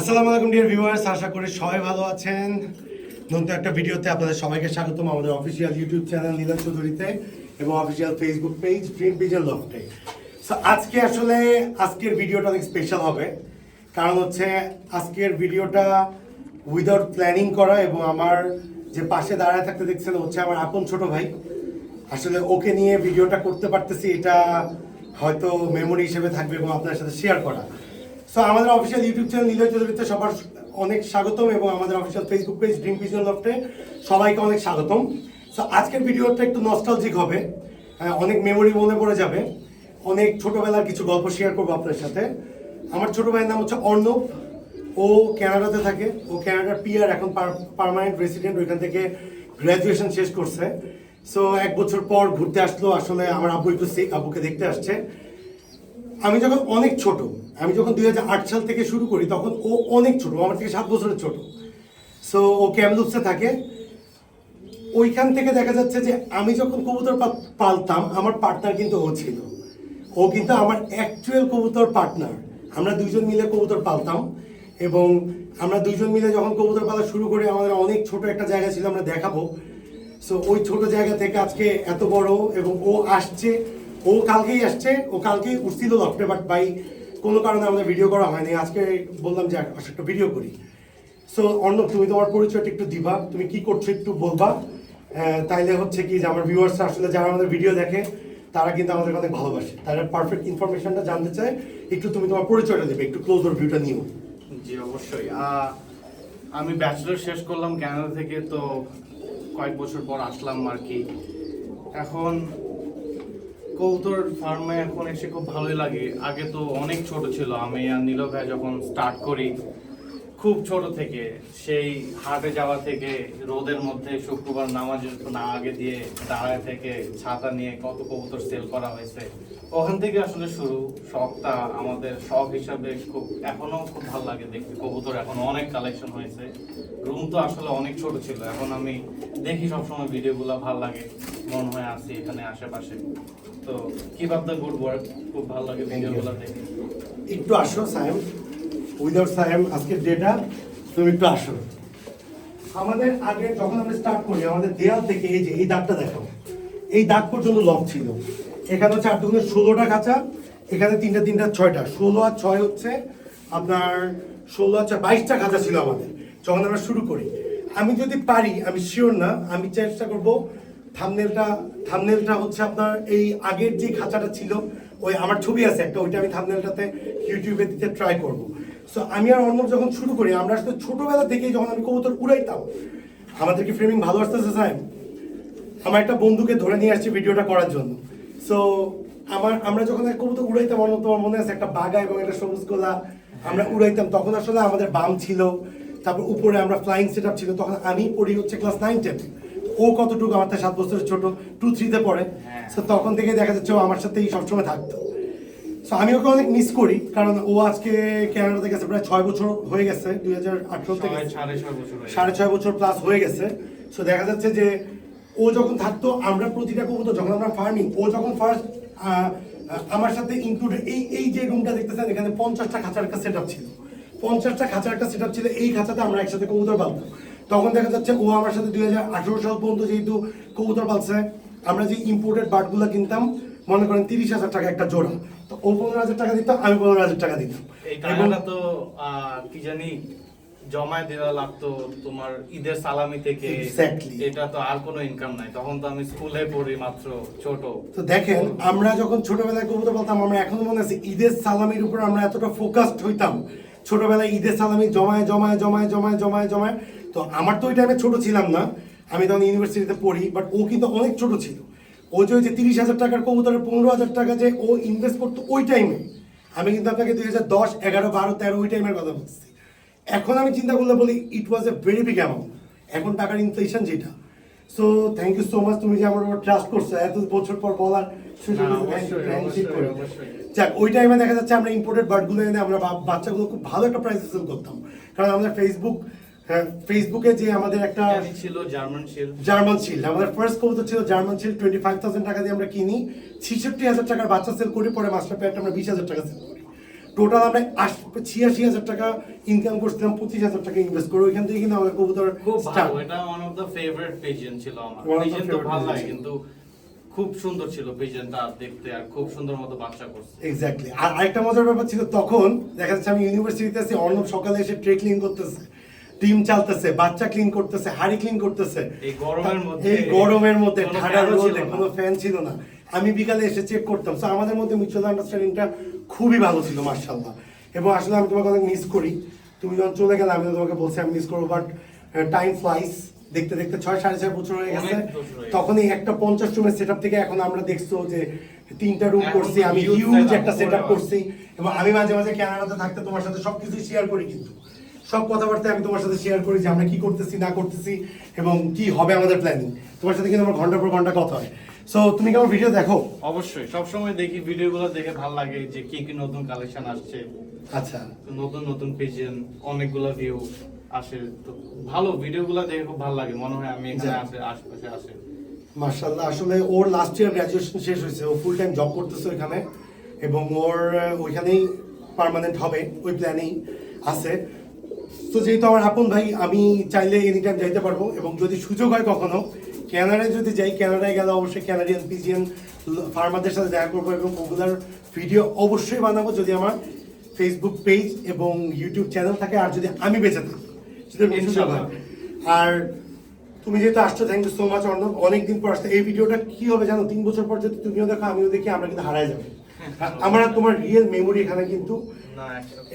আসসালামু আলাইকুম dear viewers আশা করি সবাই ভালো আছেন। নতুন একটা ভিডিওতে আপনাদের সবাইকে স্বাগতম আমাদের অফিসিয়াল ইউটিউব চ্যানেল নীলন চৌধুরীতে এবং official Facebook page dream pigeon লফটে so আজকে আসলে আজকের ভিডিওটা অনেক স্পেশাল হবে। কারণ হচ্ছে আজকের ভিডিওটা উইদাউট প্ল্যানিং করা এবং আমার যে পাশে দাঁড়ায় থাকতে দেখছেন, হচ্ছে আমার আপন ছোট ভাই। আসলে ওকে নিয়ে ভিডিওটা করতে পারতেছি, এটা হয়তো মেমোরি হিসেবে থাকবে এবং আপনার সাথে শেয়ার করা। সো আমাদের অফিসিয়াল ইউটিউব চ্যানেল নীলয় চৌধুরীতে সবার অনেক স্বাগতম এবং আমাদের official Facebook page dream pigeon লফটে সবাইকে অনেক স্বাগতম। সো আজকের ভিডিওটা একটু নস্টালজিক হবে। অনেক মেমোরি মনে পড়ে যাবে। অনেক ছোটোবেলার কিছু গল্প শেয়ার করব আপনার সাথে। আমার ছোটো ভাইয়ের নাম হচ্ছে অর্ণব। ও কানাডাতে থাকে। ও কানাডার পিয়ার এখন পার্মানেন্ট রেসিডেন্ট ওইখান থেকে গ্র্যাজুয়েশন শেষ করছে। সো এক বছর পর ঘুরতে আসলো। আসলে আমার আব্বু একটু sick, আব্বুকে দেখতে আসছে। আমি যখন অনেক ছোট, আমি যখন দুই হাজার আট সাল থেকে শুরু করি, তখন ও অনেক ছোট আমার থেকে সাত বছরের ছোট। সো ও ক্যামলুপসে থাকে। ওইখান থেকে দেখা যাচ্ছে যে আমি যখন কবুতর পালতাম, আমার পার্টনার কিন্তু ও ছিল। ও কিন্তু আমার অ্যাকচুয়াল কবুতর পার্টনার আমরা দুজন মিলে কবুতর পালতাম এবং আমরা দুজন মিলে যখন কবুতর পালা শুরু করি, আমাদের অনেক ছোট একটা জায়গা ছিল, আমরা দেখাবো। সো ওই ছোট জায়গা থেকে আজকে এত বড় এবং ও আসছে। ও কালকেই আসছে, ও কালকেই উঠছিল লফটে বাট বাই কোনো কারণে আমাদের ভিডিও করা হয়নি। আজকে বললাম যে আসলে একটা ভিডিও করি। সো অর্ণব, তুমি তোমার পরিচয়টা একটু দিবা। তুমি কি করছ একটু বলবা। তাইলে হচ্ছে কি যে, আমার ভিউয়ার্স আসলে যারা আমাদের ভিডিও দেখে, তারা কিন্তু আমাদের অনেক ভালোবাসে। তারা পারফেক্ট ইনফরমেশনটা জানতে চায়। একটু তুমি তোমার পরিচয়টা দেবে, একটু ক্লোজ ভিউটা নিও। জি, অবশ্যই। আমি ব্যাচেলর শেষ করলাম কানাডা থেকে, তো কয়েক বছর পর আসলাম আর কি। এখন কৌতর ফার্মে এখন এসে খুব ভালোই লাগে। আগে তো অনেক ছোট ছিল। আমি আর নীলভ ভাই যখন স্টার্ট করি, খুব ছোট থেকে, সেই হাটে যাওয়া থেকে, রোদের মধ্যে শুক্রবার নামাজ না, আগে দিয়ে দাঁড়ায় থেকে ছাতা নিয়ে কত কবুতর সেল করা হয়েছে। ওখান থেকে আসলে শুরু। শখটা আমাদের শখ হিসাবে খুব এখনও খুব ভালো লাগে দেখতে। কবুতর এখন অনেক কালেকশন হয়েছে। রুম তো আসলে অনেক ছোট ছিল। এখন আমি দেখি সবসময় ভিডিওগুলো ভালো লাগে। মন হয়ে আসি এখানে আশেপাশে। তো keep up the good work খুব ভালো লাগে ভিডিওগুলো দেখে। একটু আসো সায়েম উইদাউট সায়েম আজকের ডেটা তুমি একটু আসো। আমাদের আগে যখন আমরা স্টার্ট করি আমাদের দেয়াল থেকে এই যে এই দাগটা দেখো। এই দাগ পর্যন্ত লক ছিল। এখানে হচ্ছে আট দুগুণে ষোলোটা কাঁচা এখানে তিনটা তিনটা ছয়টা। ষোলো আর ছয় হচ্ছে আপনার ষোলো আর ছয় বাইশটা কাঁচা ছিল আমাদের যখন আমরা শুরু করি। আমি যদি পারি আমি শিওর না আমি চেষ্টা করব থামনেলটা থামনেলটা হচ্ছে আপনার এই আগের যে খাঁচাটা ছিল, ওই আমার ছবি আছে একটা, ওইটা আমি থামনেলটাতে ইউটিউবে দিতে ট্রাই করব। সো আমি আর অর্ণব যখন শুরু করি, আমরা আসলে ছোটবেলা থেকেই যখন আমি কবুতর উড়াইতাম, আমাদের কি ফ্রেমিং ভালো আসতেছে, সাহেব? আমার একটা বন্ধুকে ধরে নিয়ে আসছি ভিডিওটা করার জন্য। সো আমার, আমরা যখন এক কবুতর উড়াইতাম আমার তোমার মনে আছে একটা বাগা এবং একটা সবুজ গোলা, আমরা উড়াইতাম, তখন আসলে আমাদের বাম ছিল, তারপর উপরে আমরা ফ্লাইং সেট ছিল, তখন আমি পড়ি হচ্ছে ক্লাস নাইন টেন ও কতটুকু আমার থেকে সাত বছরের ছোট? টু থ্রিতে পড়ে। হ্যাঁ। সো তখন থেকে দেখা যাচ্ছে ও আমার সাথেই সবসময় থাকতো। সো আমি ওকে অনেক মিস করি কারণ ও আজকে ক্যানাডাতে গেছে প্রায় ছয় বছর হয়ে গেছে দুই হাজার আঠারো থেকে। সাড়ে ছয় বছর হয়ে সাড়ে ছয় বছর প্লাস হয়ে গেছে। সো দেখা যাচ্ছে যে ও যখন থাকতো আমরা প্রতিটা কবুতর যখন আমরা ফার্মিং ও যখন ফার্স্ট আমার সাথে ইনক্লুড এই এই যে রুমটা দেখতেছেন এখানে পঞ্চাশটা খাঁচার একটা সেট আপ ছিল। পঞ্চাশটা খাঁচার একটা সেট আপ ছিল এই খাঁচাতে আমরা একসাথে কবুতর পালতাম। তখন দেখা যাচ্ছে ও আমার সাথে দুই হাজার আঠেরো সাল পর্যন্ত যেহেতু কবুতর পালছে আমরা যে ইম্পোর্টেড বার্ডগুলো কিনতাম মনে করেন তিরিশ হাজার টাকা একটা জোড়া। তো ও পনেরো হাজার টাকা দিত আমি পনেরো হাজার টাকা দিতাম। তো কি জানি জমায় দেওয়া লাগতো তোমার ঈদের সালামি থেকে। এটা তো আর কোনো ইনকাম নাই। তখন তো আমি স্কুলে পড়ি মাত্র ছোট। তো দেখেন আমরা যখন ছোটবেলায় কবুতর বলতাম আমরা এখনও মনে আছে ঈদের সালামির উপর আমরা এতটা ফোকাসড হইতাম। ছোটবেলায় ঈদের সালামি জমায় জমায় জমায় জমায় জমায় জমায় তো আমার তো ওই টাইমে ছোট ছিলাম না। আমি তখন ইউনিভার্সিটিতে পড়ি বাট ও কিন্তু অনেক ছোট ছিল। ও যে ওই যে তিরিশ হাজার টাকার কবুতরের পনেরো হাজার টাকা যে ও ইনভেস্ট করতো ওই টাইমে আমি কিন্তু আপনাকে দুই হাজার দশ এগারো বারো তেরো ওই টাইমের কথা বলছি। এখন আমি চিন্তা করলে বলি it was a very big amount এখন টাকার ইনফ্লেশন যেটা। So thank you so much তুমি যে আমার উপর ট্রাস্ট করছ এত বছর পর বলার। যাক ওই টাইমে দেখা যাচ্ছে আমরা ইম্পোর্টেড বার্ডগুলো এনে আমরা বাচ্চাগুলো খুব ভালো একটা প্রাইসে সেল করতাম। কারণ আমাদের ফেসবুক হ্যাঁ ফেসবুকে যে আমাদের একটা ছিল জার্মান শিল জার্মান আমাদের ফার্স্ট কবুতর ছিল জার্মান টোয়েন্টি ফাইভ থাউজেন্ড টাকা দিয়ে আমরা কিনি। ছিষট্টি হাজার টাকার বাচ্চা সেল করি পরে মাস্টার আমরা বিশ হাজার টাকা সেল করি। টোটাল আমরা ছিয়াশি হাজার টাকা ইনকাম করছিলাম পঁচিশ হাজার টাকা ইনভেস্ট করে। ওইখান থেকে কিন্তু আমাদের কবুতর খুব ভালো এটা one of the favourite pigeon ছিল আমার। তো ভালো লাগে কিন্তু খুব সুন্দর ছিল পিজনটা দেখতে আর খুব সুন্দর মতো বাচ্চা করছে। এক্স্যাক্টলি আর আরেকটা মজার ব্যাপার ছিল তখন দেখা যাচ্ছে আমি ইউনিভার্সিটিতে আছি অর্ণব সকালে এসে ট্রে ক্লিন করতেছে। টিম চালতেছে বাচ্চা ক্লিন করতেছে হাড়ি ক্লিন করতেছে। এই গরমের মধ্যে এই গরমের মধ্যে ছিল রোদে কোনো ফ্যান ছিল না। আমি বিকালে এসে চেক করতাম। সো আমাদের মধ্যে মিউচুয়াল আন্ডারস্ট্যান্ডিংটা খুবই ভালো ছিল মার্শাল্লাহ এবং আসলে আমি তোমাকে অনেক মিস করি। তুমি যখন চলে গেলে আমি তোমাকে বলছি আমি মিস করব। বাট টাইম ফ্লাইস দেখতে দেখতে ছয় সাড়ে ছয় বছর হয়ে গেছে। তখন এই একটা পঞ্চাশ রুমের সেট থেকে এখন আমরা দেখছ যে তিনটা রুম করছি আমি হিউজ একটা সেট করে করছি। এবং আমি মাঝে মাঝে ক্যানাডাতে থাকতে তোমার সাথে সবকিছু শেয়ার করি কিন্তু। সব কথাবার্তা আমি তোমার সাথে শেয়ার করি যে আমরা কি করতেছি না করতেছি এবং কি হবে আমাদের প্ল্যানিং তোমার সাথে কিন্তু আমার ঘণ্টা পর ঘণ্টা কথা হয়। সো তুমি কি আমার ভিডিও দেখো? অবশ্যই। সবসময় দেখি ভিডিওগুলো দেখে ভালো লাগে যে কি কি নতুন কালেকশন আসছে। আচ্ছা। নতুন নতুন পিজন অনেকগুলো ভিউ আসে। তো ভালো ভিডিওগুলো দেখে খুব ভালো লাগে। মনে হয় আমি এখানে আসে আশপাশে আসে। মার্শাল্লাহ আসলে ওর লাস্ট ইয়ার গ্র্যাজুয়েশন শেষ হয়েছে। ও ফুল টাইম জব করতেছে ওইখানে। এবং ওর ওইখানেই পার্মানেন্ট হবে। ওই প্ল্যানেই আছে। তো যেহেতু আমার আপন ভাই আমি চাইলে এনি টাইম যাইতে পারব এবং যদি সুযোগ হয় কখনো ক্যানাডায় যদি যাই ক্যানাডায় গেলে অবশ্যই ক্যানাডিয়ান পিজিয়ান ফার্মারদের সাথে দেখা করব এবং ওগুলার ভিডিও অবশ্যই বানাবো যদি আমার ফেসবুক পেজ এবং ইউটিউব চ্যানেল থাকে আর যদি আমি বেঁচে থাকি সেটা আর তুমি যেহেতু আসছো thank you so much Arnab. অনেকদিন পর আসতে এই ভিডিওটা কি হবে জানো? তিন বছর পর যদি তুমিও দেখো আমিও দেখি আমরা কিন্তু হারাই যাব। আমার তোমার রিয়েল মেমোরি এখানে কিন্তু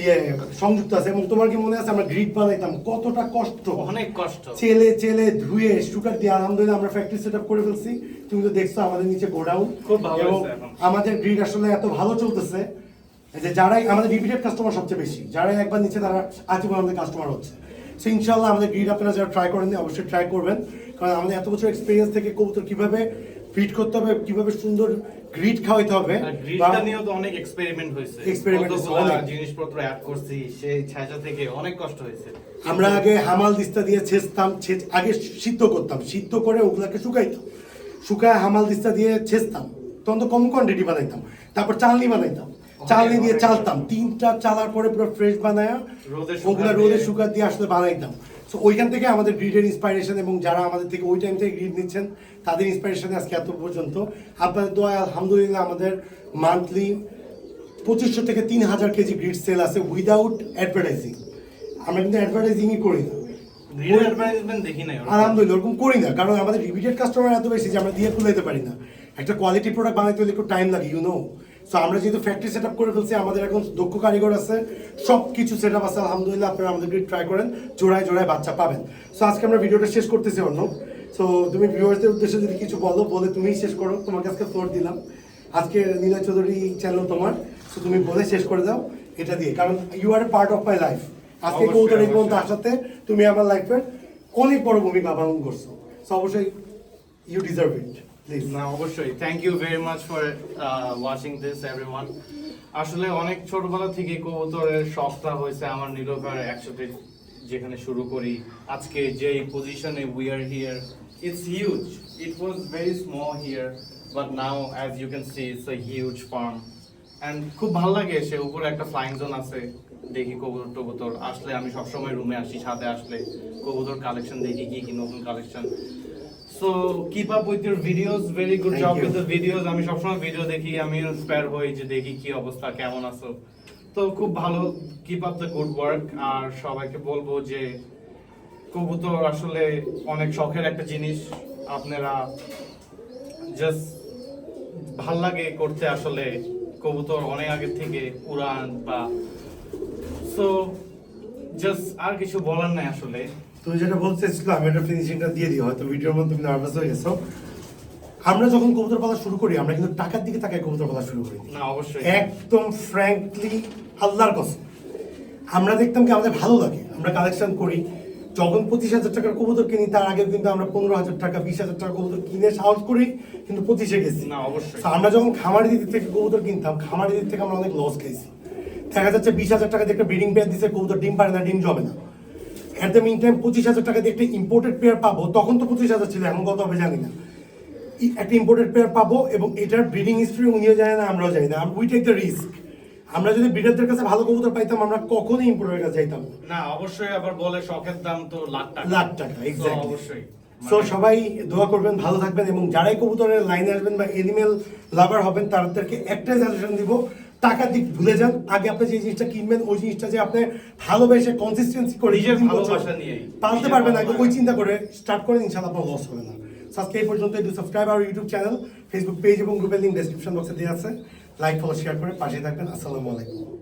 ইয়ে সংযুক্ত আছে এবং তোমার কি মনে আছে আমরা গ্রিড বানাইতাম? কতটা কষ্ট? অনেক কষ্ট। চেলে চেলে ধুয়ে সুগার দিয়ে আলহামদুলিল্লাহ আমরা ফ্যাক্টরি সেট করে ফেলছি। তুমি তো দেখছ আমাদের নিচে গোডাউন। এবং আমাদের গ্রিড আসলে এত ভালো চলতেছে যে যারাই আমাদের রিপিটেড কাস্টমার সবচেয়ে বেশি। যারাই একবার নিচে তারা আজীবন আমাদের কাস্টমার হচ্ছে। সো ইনশাল্লাহ আমাদের গ্রিড আপনারা যারা ট্রাই করেন অবশ্যই ট্রাই করবেন। কারণ আমাদের এত বছর এক্সপিরিয়েন্স থেকে কবুতর কীভাবে ফিট করতে হবে কীভাবে সুন্দর গ্রিড খাওয়াইতে হবে গ্রিডটা নিয়েও তো অনেক এক্সপেরিমেন্ট হয়েছে। অনেক। জিনিসপত্র অ্যাড করছি সেই ছাঁচা থেকে অনেক কষ্ট হয়েছে। আমরা আগে হামাল দিস্তা দিয়ে ছেঁচতাম ছেঁচ- আগে সিদ্ধ করতাম সিদ্ধ করে ওগুলাকে শুকাইতাম শুকায় হামাল দিস্তা দিয়ে ছেঁচতাম তখন তো কম কোয়ান্টিটি বানাইতাম তারপর চালনি বানাইতাম। চালনি দিয়ে চালতাম তিনটা চালার পরে পুরো ফ্রেশ বানায় ওগুলা রোদে শুকা দিয়ে আসলে বানাইতাম। তো ওইখান থেকে আমাদের গ্রিডের ইন্সপাইরেশন এবং যারা আমাদের থেকে ওই টাইম থেকে গ্রিড নিচ্ছেন তাদের ইন্সপাইরেশনে আজকে এত পর্যন্ত। আপনাদের দোয়া আলহামদুলিল্লাহ আমাদের মান্থলি পঁচিশশো থেকে তিন হাজার কেজি গ্রিড সেল আছে উইদাউট অ্যাডভার্টাইজিং আমরা কিন্তু অ্যাডভার্টাইজিংই করি না। আলহামদুলিল্লাহ ওরকম করি না। কারণ আমাদের রিপিটেড কাস্টমার এত বেশি যে আমরা দিয়ে খুলাইতে পারি না। একটা কোয়ালিটি প্রোডাক্ট বানাইতে হলে একটু টাইম লাগে ইউ নো সো আমরা যেহেতু ফ্যাক্টরি সেট আপ করে ফেলছি আমাদের এখন দক্ষ কারিগর আছে সব কিছু সেট আপ আছে আলহামদুলিল্লাহ আপনারা আমাদেরকে ট্রাই করেন জোড়ায় জোড়ায় বাচ্চা পাবেন। সো আজকে আমরা ভিডিওটা শেষ করতেছি অন্য সো তুমি ভিউয়ার্সদের উদ্দেশ্যে যদি কিছু বলো বলে তুমিই শেষ করো। তোমাকে আজকে ফ্লোর দিলাম। আজকে নীলা চৌধুরী চ্যানেল তোমার। সো তুমি বলে শেষ করে দাও এটা দিয়ে। কারণ you are a part of my life আজকে কৌতর এই পর্যন্ত। আসাতে তুমি আমার লাইফের অনেক বড় ভূমিকা পালন করছ। সো অবশ্যই ইউ ডিজার্ভ ইট না, অবশ্যই. Thank you very much for watching this everyone আসলে অনেক ছোটবেলা থেকে কবুতরের শখটা হয়েছে আমার নীলকার একসাথে যেখানে শুরু করি। আজকে যে পজিশনে we are here it's huge it was very small here but now as you can see it's a huge farm and খুব ভালো লাগে সে উপরে একটা ফ্লাইং জোন আছে, দেখি কবুতর টবুতর আসলে আমি সবসময় রুমে আসি সাথে আসলে কবুতর কালেকশন দেখি কি কি নতুন collection so keep up with your videos very good job. With the videos আমি সবসময় ভিডিও দেখি আমি ইন্সপায়ার হই যে দেখি কি অবস্থা কেমন আছো। তো খুব ভালো keep up the good work আর সবাইকে বলব যে কবুতর আসলে অনেক শখের একটা জিনিস। আপনারা জাস্ট ভালো লাগে করতে আসলে কবুতর অনেক আগে থেকে উড়ান বা সো জাস্ট আর কিছু বলার নাই আসলে। তুমি যেটা বলতে চাইছিল আমি একটা ফিনিশিংটা দিয়ে দিই হয়তো ভিডিওর মধ্যে তুমি নার্ভাস হয়ে গেছো। আমরা যখন কবুতর পালা শুরু করি আমরা কিন্তু টাকার দিকে তাকায় কবুতর পালা শুরু করি। না অবশ্যই। একদম ফ্র্যাঙ্কলি আল্লাহর কসম। আমরা দেখতাম কি আমাদের ভালো লাগে আমরা কালেকশন করি। যখন পঁচিশ হাজার টাকার কবুতর কিনি তার আগে কিন্তু আমরা পনেরো হাজার টাকা বিশ হাজার টাকা কবুতর কিনে সাহস করি কিন্তু পঁচিশে গেছি। না অবশ্যই। আমরা যখন খামারি দিক থেকে কবুতর কিনতাম খামারি দিক থেকে আমরা অনেক লস খেয়েছি দেখা যাচ্ছে বিশ হাজার টাকা দিয়ে একটা ব্রিডিং পেয়ার দিচ্ছে কবুতর ডিম পারে না ডিম জমে না। অ্যাট দ্য মিন টাইম পঁচিশ হাজার টাকা দিয়ে একটা ইম্পোর্টেড পেয়ার পাবো। তখন তো পঁচিশ হাজার ছিল এখন কত হবে জানি না। একটা ইম্পোর্টেড পেয়ার পাবো এবং এটার ব্রিডিং হিস্ট্রি উনিও জানে না আমরাও জানি না। উই টেক দ্য রিস্ক আমরা যদি ব্রিডারদের কাছে ভালো কবুতর পাইতাম আমরা কখনোই ইম্পোর্টের কাছে যাইতাম না। অবশ্যই আবার বলে শখের দাম তো লাখ টাকা। লাখ টাকা এক্স্যাক্টলি অবশ্যই। সো মানে- সবাই দোয়া করবেন ভালো থাকবেন এবং যারাই কবুতরের লাইনে আসবেন বা এনিমেল লাভার হবেন তাদেরকে একটাই সাজেশন দিব টাকা দিক ভুলে যান। আগে আপনি যে জিনিসটা কিনবেন ওই জিনিসটা যে আপনি ভালোবেসে কনসিস্টেন্সি করে নিজের ভালোবাসা নিয়ে পালতে পারবেন আগে ওই চিন্তা করে স্টার্ট করেন ইনশাআল্লাহ আপনার লস হবে না। সাবস্ক্রাইব এই পর্যন্ত একটু সাবস্ক্রাইব আর ইউটিউব চ্যানেল ফেসবুক পেজ এবং গ্রুপের লিঙ্ক ডেসক্রিপশন বক্সে দেওয়া আছে। লাইক ফলো শেয়ার করে পাশে থাকবেন। আসসালামু আলাইকুম।